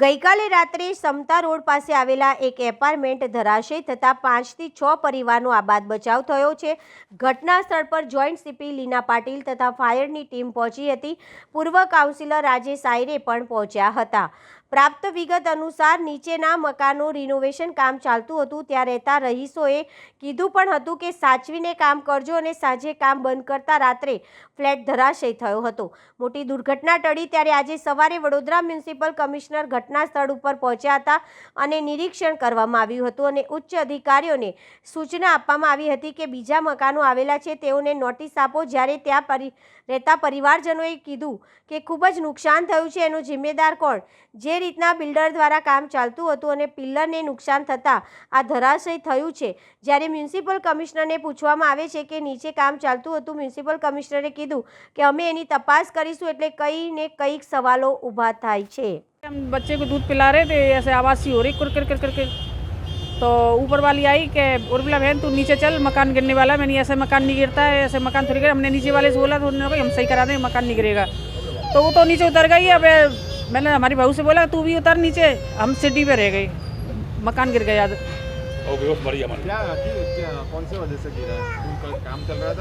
ગઈકાલે રાત્રે સમતા રોડ પાસે આવેલા એક એપાર્ટમેન્ટ ધરાશય થતાં પાંચથી છ પરિવારનો આબાદ બચાવ થયો છે. ઘટના સ્થળ પર જોઈન્ટ સીપી લીના પાટીલ તથા ફાયરની ટીમ પહોંચી હતી. પૂર્વ કાઉન્સિલર રાજેશ આયરે પણ પહોંચ્યા હતા. પ્રાપ્ત વિગત અનુસાર નીચેના મકાનો રિનોવેશન કામ ચાલતું હતું. ત્યાં રહેતા રહીશોએ કીધું પણ હતું કે સાચવીને કામ કરજો અને સાંજે કામ બંધ કરતા રાત્રે ફ્લેટ ધરાશય થયો હતો. મોટી દુર્ઘટના ટળી ત્યારે આજે સવારે વડોદરા મ્યુનિસિપલ કમિશનર ઘટના સ્થળ ઉપર પહોંચ્યા હતા અને નિરીક્ષણ કરવામાં આવ્યું હતું અને ઉચ્ચ અધિકારીઓને સૂચના આપવામાં આવી હતી કે બીજા મકાનો આવેલા છે. તેઓને નોટિસ આપો. જ્યારે ત્યાં પરિ, રહેતા પરિવારજનોએ કીધું કે ખૂબ જ નુકસાન થયું છે. એનો જિમ્મેદાર કોણ? જે રીતના બિલ્ડર દ્વારા કામ ચાલતું હતું અને પિલ્લરને નુકસાન થતાં આ ધરાશય થયું છે જ્યારે મ્યુનિસિપલ કમિશનરને પૂછવામાં આવે છે કે નીચે કામ ચાલતું હતું મ્યુનિસિપલ કમિશનરે કીધું કે અમે એની તપાસ કરીશું એટલે કંઈ ને કંઈક સવાલો ઊભા થાય છે हम बच्चे को दूध पिला रहे थे ऐसे आवाज़ सी हो रही कुर कर कर करके तो ऊपर वाली आई कि उर्मिला बहन तू नीचे चल मकान गिरने वाला है मैंने ऐसे मकान नहीं गिरता है ऐसे मकान थोड़ी गिरा हमने नीचे वाले से बोला तो उन्होंने कहा हम सही करा दें मकान नहीं गिरेगा तो वो तो नीचे उतर गई अब मैंने हमारी बहू से बोला तू भी उतर नीचे। हम सिटी पे रह गए। मकान गिर गया।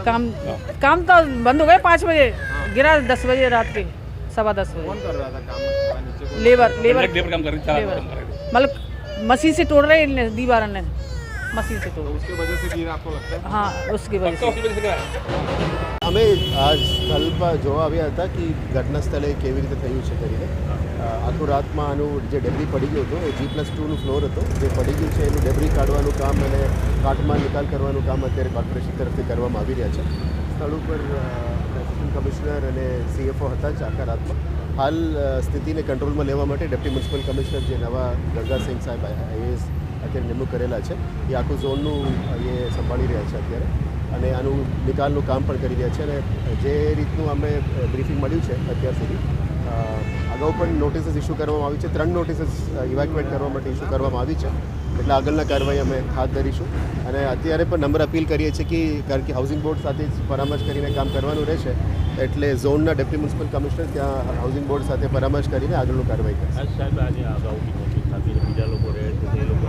काम काम तो बंद हो गए पाँच बजे। गिरा दस बजे रात के सवा दस बजे। Labour labour. मतलब मशीन से तोड़ रहे दीवार ने। मशीन से तोड़। उसकी वजह से गिरा आपको लगता है? हाँ उसकी वजह से। અમે આ સ્થળ પર જોવા આવ્યા હતા કે ઘટના સ્થળે કેવી રીતે થયું છે કરીને. આખું રાતમાં આનું જે ડેબરી પડી ગયું હતું એ જી પ્લસ ટુનું ફ્લોર હતો. જે પડી ગયું છે એનું ડેબરી કાઢવાનું કામ અને કાટમાં નિકાલ કરવાનું કામ અત્યારે કોર્પોરેશન તરફથી કરવામાં આવી રહ્યા છે. સ્થળ ઉપર એસિસ્ટન્ટ કમિશનર અને સીએફઓ હતા જ આખા રાતમાં. હાલ સ્થિતિને કંટ્રોલમાં લેવા માટે ડેપ્ટી મ્યુનિસિપલ કમિશનર જે નવા ગંગાસિંહ સાહેબ આઈએએસ અત્યારે નિમણૂક કરેલા છે એ આખું ઝોનનું એ સંભાળી રહ્યા છે અત્યારે. અને આનું નિકાલનું કામ પણ કરી રહ્યા છે અને જે રીતનું અમે બ્રીફિંગ મળ્યું છે અત્યાર સુધી અગાઉ પણ નોટિસીસ ઇસ્યુ કરવામાં આવી છે, ત્રણ નોટિસીસ ઇવેક્યુએટ કરવા માટે ઇસ્યુ કરવામાં આવી છે. એટલે આગળના કાર્યવાહી અમે હાથ ધરીશું અને અત્યારે પણ નંબર અપીલ કરીએ છીએ કે, કારણ કે હાઉસિંગ બોર્ડ સાથે જ પરામર્શ કરીને કામ કરવાનું રહેશે, એટલે ઝોનના ડેપ્યુટી મ્યુનિસિપલ કમિશનર ત્યાં હાઉસિંગ બોર્ડ સાથે પરામર્શ કરીને આગળનું કાર્યવાહી કરશે આજ સાહેબ આજે અગાઉ બી નોટિસ આપી છે બીજા લોકો રહે છે તે લોકો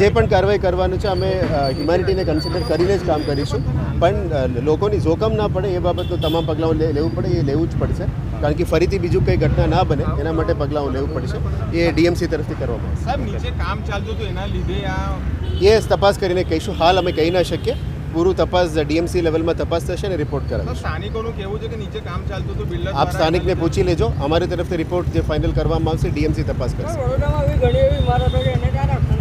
જે પણ કાર્યવાહી કરવાનું છે અમે હ્યુમેનિટીને કન્સિડર કરીને જ કામ કરીશું. પણ લોકોની જોખમ ના પડે એ બાબતનું તમામ પગલાં લે- લેવું પડે એ લેવું જ પડશે. કારણ કે ફરીથી બીજું કંઈ ઘટના ના બને એના માટે પગલાં લેવું પડશે. એ ડીએમસી તરફથી કરવામાં સાહેબ નીચે કામ ચાલતું હતું એના લીધે આ એ તપાસ કરીને કહીશું. હાલ અમે કહી ના શકીએ. પૂરું તપાસ ડીએમસી લેવલમાં તપાસ થશે અને રિપોર્ટ કરાવશે. સ્થાનિકોનું કહેવું છે કે નીચે કામ ચાલતું હતું બિલ્ડર આપ સ્થાનિકને પૂછી લેજો. અમારી તરફથી રિપોર્ટ જે ફાઇનલ કરવામાં આવશે ડીએમસી તપાસ કરશે. વડોદરામાં એવી ઘણી એવી